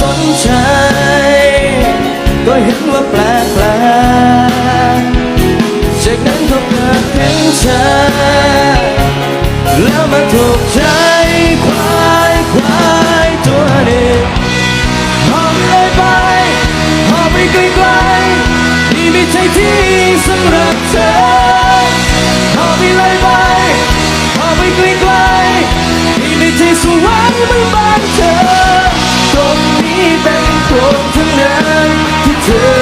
สนใจ ก็เห็นว่าแปลกแปลกจากนั้นก็เกิดเห็นเธอแล้วมาถูกใจควายควายตัวนึ่งหอบเลยไปหอบไปไกลๆนี่ไม่ใช่ที่สำหรับเธอหอบไปเลยไปหอบไปไกลๆนี่ไม่ใช่สวรรค์เหมือนบ้านเธอตรงนี้ เป็นโครงทั้งนั้นที่เธอ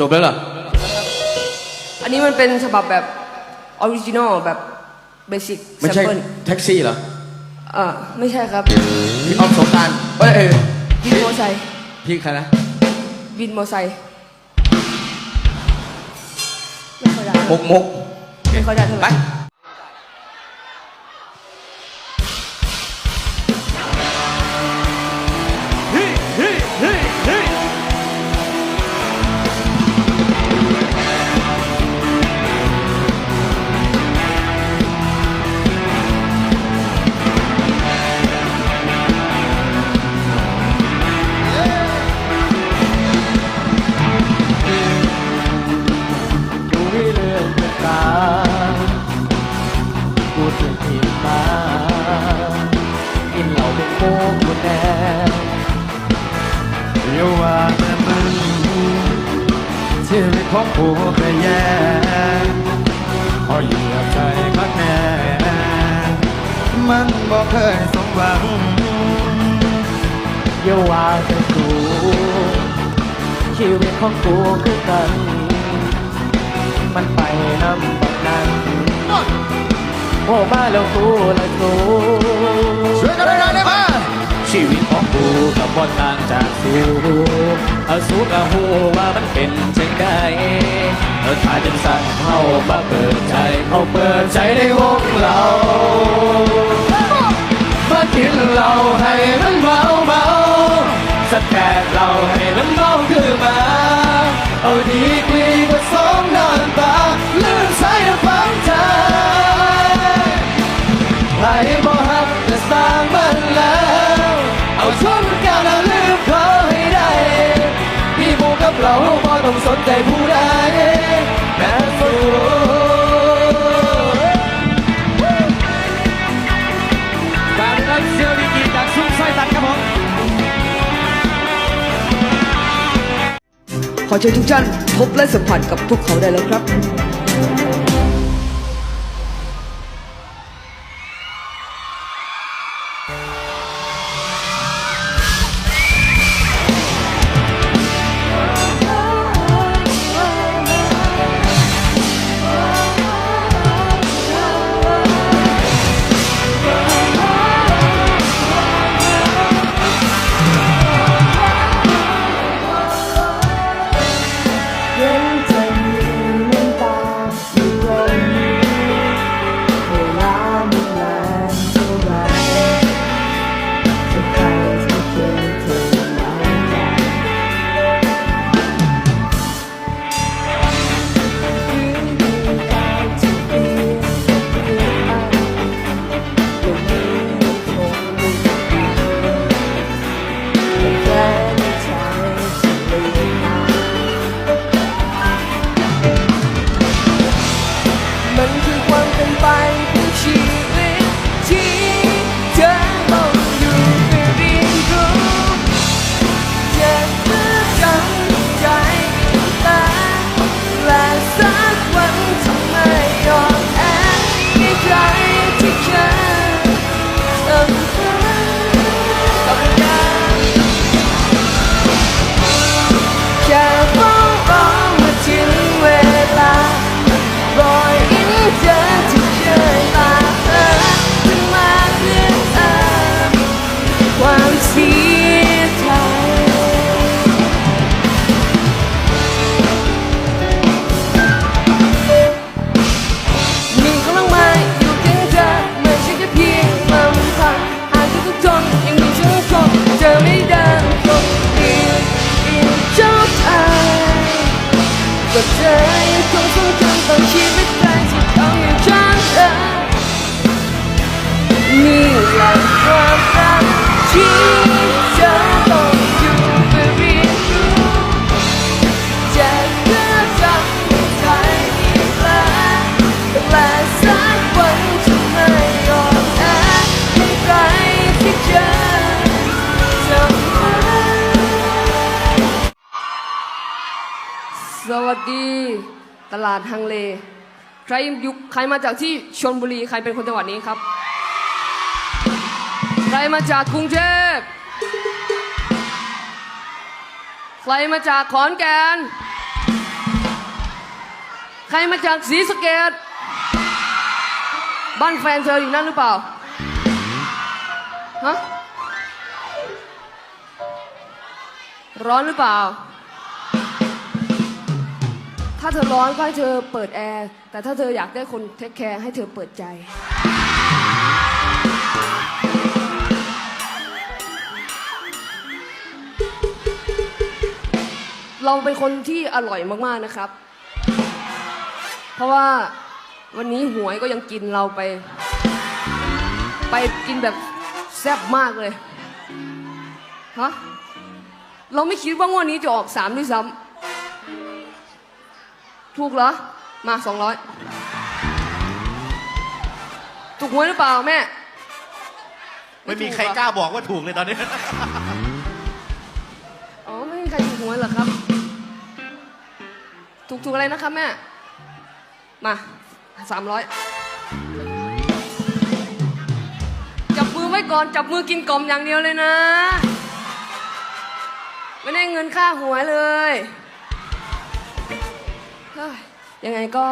จบแล้วเหรอ อันนี้มันเป็นฉบับแบบออริจินอลแบบเบสิกไม่แซมใช่เปิลแท็กซี่เหรออ่าไม่ใช่ครับพี่ออมสงกรารเอ้ยเอ้ยวินมอไซค์พี่ใครนะวินมอไซค์ไม่ค่อยได้มกมกไม่ค่อยได้เท่าไหไปร่ มันบอกเคยสมหวังเยาว่าจะกูชีวิตของกูคือกัน มันไปน้ำบักนั้นโอ้มาแล้วกูละกูช่วยกันเลย ชีวิตของกูกับบนต่างจากสูเอาสูกับหูว่ามันเป็นเช่นใดเออถ้าจังสั่นเข้ามาเปิดใจเขาเปิดใจในวงเรามากินเหล้าให้มันเมาเมาสแตกเหล้าให้มันเมาขึ้นมาเอาดีกรีผสมน้ำตา นใจผู้ใดแม้สู้การรักเสียวดีกีจากซุ้มซอยตัดครับผมขอเชิญทุกท่านพบและสัมผัสกับพวกเขาได้แล้วครับ วัสดี ตลาดฮังเล ใครอยู่ใครมาจากที่ชลบุรี ใครเป็นคนจังหวัดนี้ครับ ใครมาจากกรุงเทพใครมาจากขอนแก่น ใครมาจากศรีสะเกดบ้านแฟนเธออยู่นั่นหรือเปล่า ฮะ ร้อนหรือเปล่า เธอร้อนก็ให้เธอเปิดแอร์ แต่ถ้าเธออยากได้คนเทคแคร์ให้เธอเปิดใจ เราเป็นคนที่อร่อยมากๆนะครับ เพราะว่าวันนี้หวยก็ยังกินเราไป ไปกินแบบแซ่บมากเลย ฮะ เราไม่คิดว่างวดนี้จะออกสามด้วยซ้ำ ถูกเหรอ มาสองร้อยถูกหวยหรือเปล่าแม่ไม่มีใครกล้าบอกว่าถูกเลยตอนนี้ อ๋อไม่มีใครถูกหวยเหรอครับ ถูกถูกอะไรนะครับแม่ มาสามร้อยจับมือไว้ก่อนจับมือกินกล่อมอย่างเดียวเลยนะ ไม่ได้เงินค่าหวยเลยเฮ้ ยังไงก็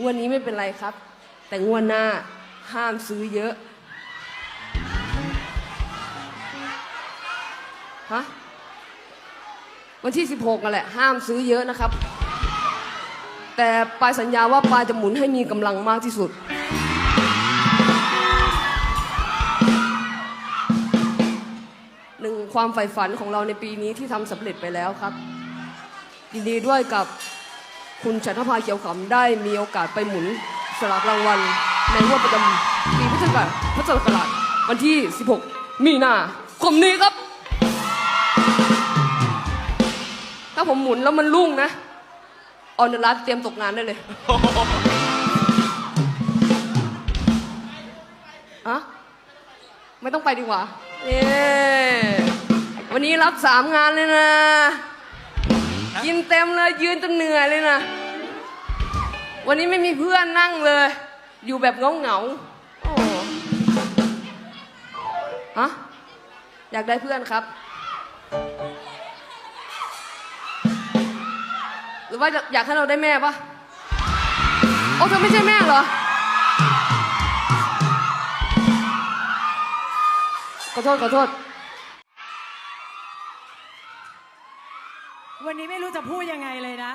งวดนนี้ไม่เป็นไรครับ แต่งวดหน้าห้ามซื้อเยอะฮะวันที่ 16นั่นแหละ ห้ามซื้อเยอะนะครับ แต่ปลายสัญญาว่าปลายจะหมุนให้มีกำลังมากที่สุด หนึ่งความใฝ่ฝันของเราในปีนี้ที่ทำสำเร็จไปแล้วครับยินดีด้วยกับ คุณชันทภาเขียวขำได้มีโอกาสไปหมุนสลากรางวัลในงวดประจำปีพุทธศักราชพุทธศักราชวันที่ 16 มีนาคมนี้ครับ ถ้าผมหมุนแล้วมันรุ่งนะ ออนรัตเตรียมตกงานได้เลยอะไม่ต้องไปดีกว่าเย้วันนี้รับสามงานเลยนะ กินเต็มเลยยืนจนเหนื่อยเลยนะ วันนี้ไม่มีเพื่อนนั่งเลย อยู่แบบเงาเงาโอ้ฮะอยากได้เพื่อนครับ หรือว่าอยากให้เราได้แม่ปะโอ้เธอไม่ใช่แม่เหรอขอโทษขอโทษ วันนี้ไม่รู้จะพูดยังไงเลยนะ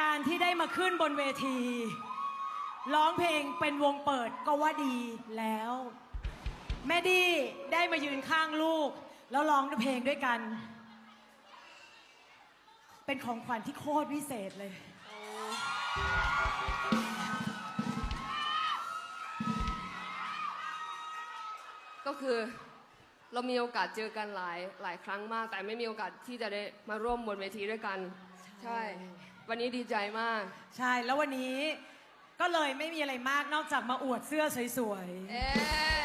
การที่ได้มาขึ้นบนเวที ร้องเพลงเป็นวงเปิดก็ว่าดีแล้ว แม่ดีได้มายืนข้างลูก แล้วร้องเพลงด้วยกัน เป็นของขวัญที่โคตรพิเศษเลย ก็คือ เรามีโอกาสเจอกันหลายหลายครั้งมาก แต่ไม่มีโอกาสที่จะได้มาร่วมบนเวทีด้วยกัน ใช่ วันนี้ดีใจมาก ใช่แล้ววันนี้ก็เลยไม่มีอะไรมากนอกจากมาอวดเสื้อสวยๆเอ๊ะ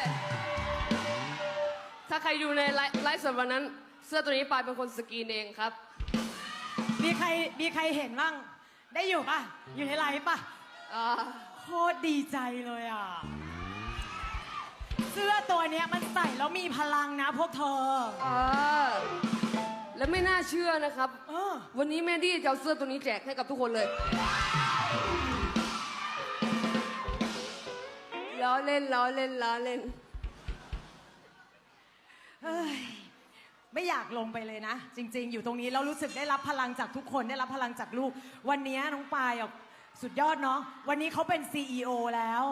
ถ้าใครอยู่ในไลฟ์ไลฟ์สดวันนั้น เสื้อตัวนี้ปายเป็นคนสกรีนเองครับมีใครมีใครเห็นบ้าง ได้อยู่ปะอยู่ในไลฟ์ปะอ่า โคตรดีใจเลยอะเสื้อตัวเนี้ยมันใส่แล้วมีพลังนะพวกเธออ่าและไม่น่าเชื่อนะครับ เออ วันนี้แม่ดี้จะเอาเสื้อตัวนี้แจกให้กับทุกคนเลยล้อเล่นล้อเล่นล้อเล่นเฮ้ยไม่อยากลงไปเลยนะ จริง ๆ อยู่ตรงนี้เรารู้สึกได้รับพลังจากทุกคนได้รับพลังจากลูก วันนี้น้องปายอะสุดยอดเนาะวันนี้เขาเป็น CEO แล้ว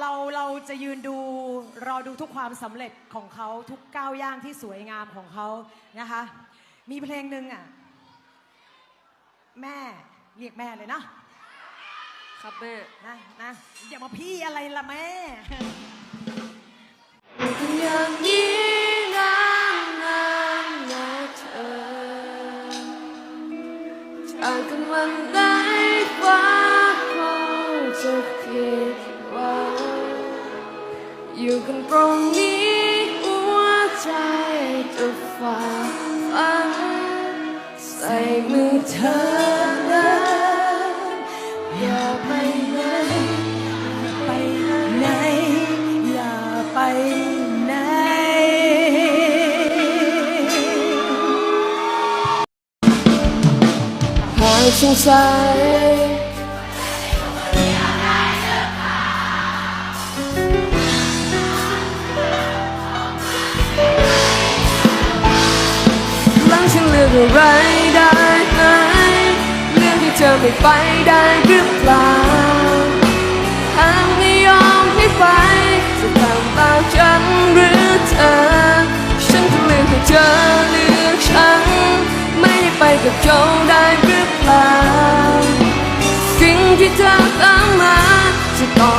เราเราจะยืนดูรอดูทุกความสำเร็จของเขาทุกก้าวย่างที่สวยงามของเขานะคะ มีเพลงหนึ่งอะ แม่เรียกแม่เลยนะ ครับแม่ นะนะอย่ามาพี่อะไรล่ะแม่ สงสัยหลังฉันเลือกอะไรได้ไหมเรื่องที่เธอไม่ไปได้หรือเปล่าหากไม่ยอมให้ไปจะทำตามฉันหรือเธอ ฉันจะเลือกให้เธอเลือกฉัน ไปกับเขาได้หรือเปล่าสิ่งที่เธอตามมาจะต่อ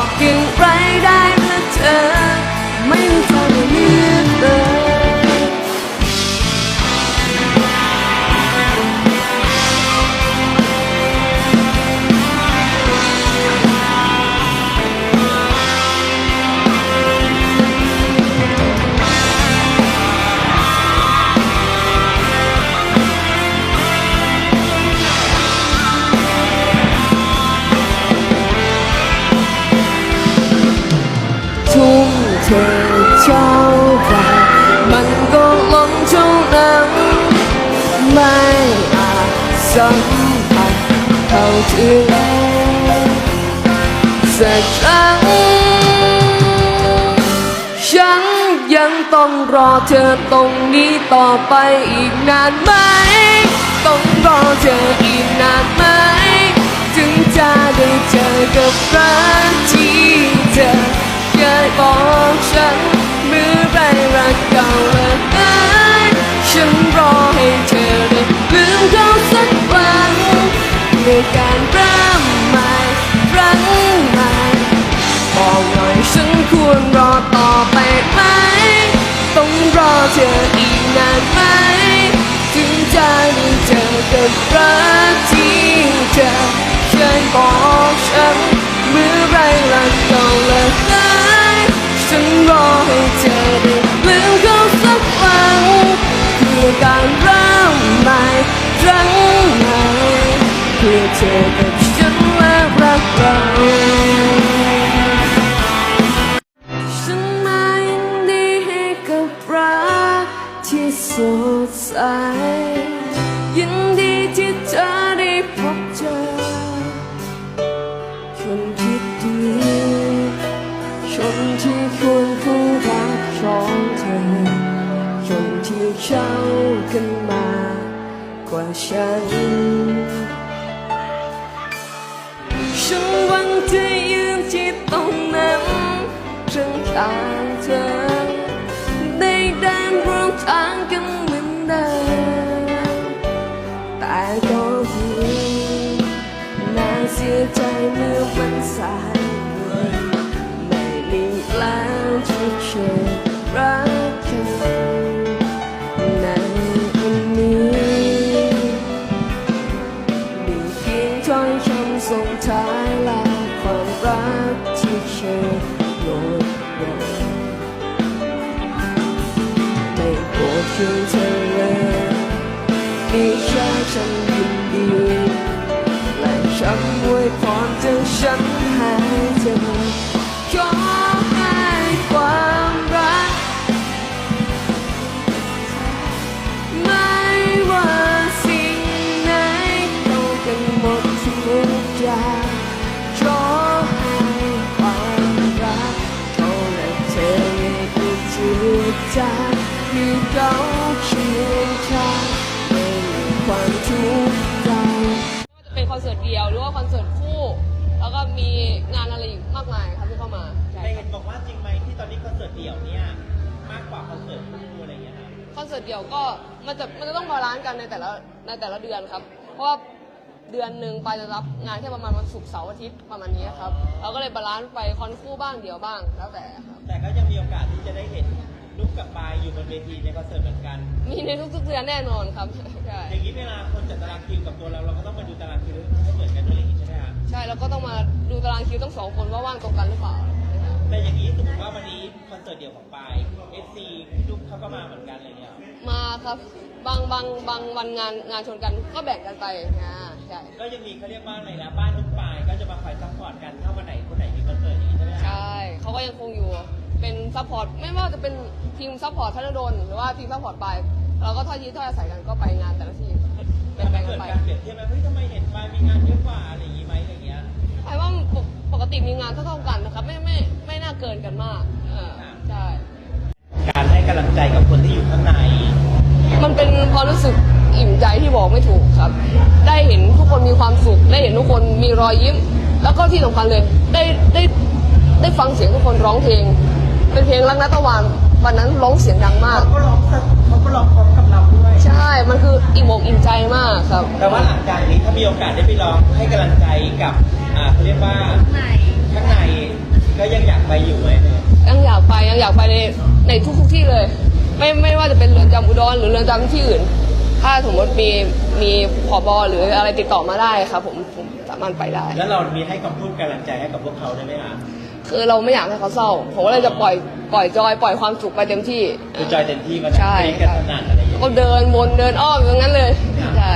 ถึงสักครั้งฉันยังต้องรอเธอตรงนี้ต่อไปอีกนานไหม ต้องรอเธออีกนานไหม ถึงจะได้เจอกับรักที่เธอเคยบอกฉันเมื่อไรรักเก่าเลยฉันรอให้เธอได้ลืมเขาสักวัน ในการเริ่มใหม่ครั้งใหม่บอกหน่อยฉันควรรอต่อไปไหม ต้องรอเธออีกนานไหม ถึงจะได้เจอกับรักที่เธอเคยบอกฉันเมื่อไรรักเก่าเลิกหายฉันรอให้เธอได้ลืมเขาสักวันเพื่อการเริ่มใหม่ครั้งใหม่ พื่อเธอกับฉันและรักเราฉันมายินดีให้กับรักที่สดใสยินดีที่เธอได้พบเจอคนที่ดีคนที่ควรผู้รักของเธอคนที่เข้ากันมากว่าฉัน ต่างเธอได้เดินร่วมทางกันเหมือนเดิมแต่ก็หูน่าเสียใจเมื่อมันสายเกินไม่มีแล้วที่เชื่อรัก เสิร์ตเดี่ยวเนี่ยมากกว่าคอนเสิร์ตคู่อะไรอย่างเงี้ยครับคอนเสิร์ตเดียวก็มันจะมันจะต้องบาลานซ์กันในแต่ละในแต่ละเดือนครับ เพราะว่าเดือนหนึ่งไปจะรับงานแค่ประมาณวันศุกร์เสาร์อาทิตย์ประมาณนี้ครับเราก็เลยบาลานซ์ไปคอนคู่บ้างเดียวบ้างแล้วแต่ครับแต่ก็ยังมีโอกาสที่จะได้เห็นลูกกับปายอยู่บนเวทีในคอนเสิร์ตเหมือนกัน มีในทุกๆเดือนแน่นอนครับใช่อย่างนี้เวลาคนจัดตารางคิวกับตัวเราเราก็ต้องมาดูตารางคิวให้เหมือนกันด้วยอย่างนี้ใช่ไหมครับใช่แล้วก็ต้องมาดูตารางคิวทั้งสองคนว่าว่างตรงกันหรือเปล่าแต่อย่างนี้สมมติว่าวันนี้คค อนเสิร์ตเดี่ยวของปายเอฟซีพี่ดุ๊กเขาก็มาเหมือนกันอะไรเงี้ย มาครับบางบางบางวันงานงานชนกันก็แบ่งกันไปอ่าใช่ก็ยังมีเขาเรียกว่าอะไรนะบ้านทุกปายก็จะมาคอยซัพพอร์ตกันถ้าวันไหนคนไหนมีคอนเสิร์ตอย่างนี้ใช่ไหมใช่เขาก็ยังคงอยู่เป็นซัพพอร์ตไม่ว่าจะเป็นทีมซัพพอร์ตธนดลหรือว่าทีมซัพพอร์ตไปายเราก็ทอดยีทอดอาศัยกันก็ไปงานแต่ละทีมแบ่งมันๆกัเกินดไป การเปรียบเทียบไหมเฮ้ยทำไมเห็นปายมีงานเยอะกว่าอะไรอย่างนี้ไหมอะไรเงี้ย ไอ้ว่าปกปก ติมีงานเท่าๆกันนะครับไม่ไม่ไม่น่าเกินกันมากอ่าใช่ การให้กำลังใจกับคนที่อยู่ข้างใน มันเป็นความรู้สึกอิ่มใจที่บอกไม่ถูกครับ ได้เห็นทุกคนมีความสุข ได้เห็นทุกคนมีรอยยิ้ม แล้วก็ที่สำคัญเลย ได้ได้ได้ฟังเสียงทุกคนร้องเพลง เป็นเพลงรักนัตะวันวันนั้นร้องเสียงดังมาก เขาก็ร้องเขาก็ร้องพร้อมกับเราด้วย ใช่ มันคืออิ่มอกอิ่มใจมากครับแต่ว่าหลังจากนี้ถ้ามีโอกาสได้ไปลองให้กำลังใจกับอ่าเขาเรียกว่าข้างในก็ยังอยากไปอยู่ไหมเนี่ยยังอยากไปยังอยากไปในในทุกๆที่เลย ไม่ไม่ว่าจะเป็นเรือนจำอุดรหรือเรือนจำที่อื่น ถ้าสมมติมีมีผอบอหรืออะไรติดต่อมาได้ครับผมผมสามารถไปได้ แล้วเรามีให้คำพูดกำลังใจให้กับพวกเขาได้ไหมคะคือเราไม่อยากให้เขาเศร้าผมก็เลยจะปล่อยปล่อยจอยปล่อยความสุขไปเต็มที่ คือจอยเต็มที่ก็ใช่ได้กันสนั่นอะไรอย่างเงี้ยก็เดินวนเดินอ้อมอย่างนั้นเลยใช่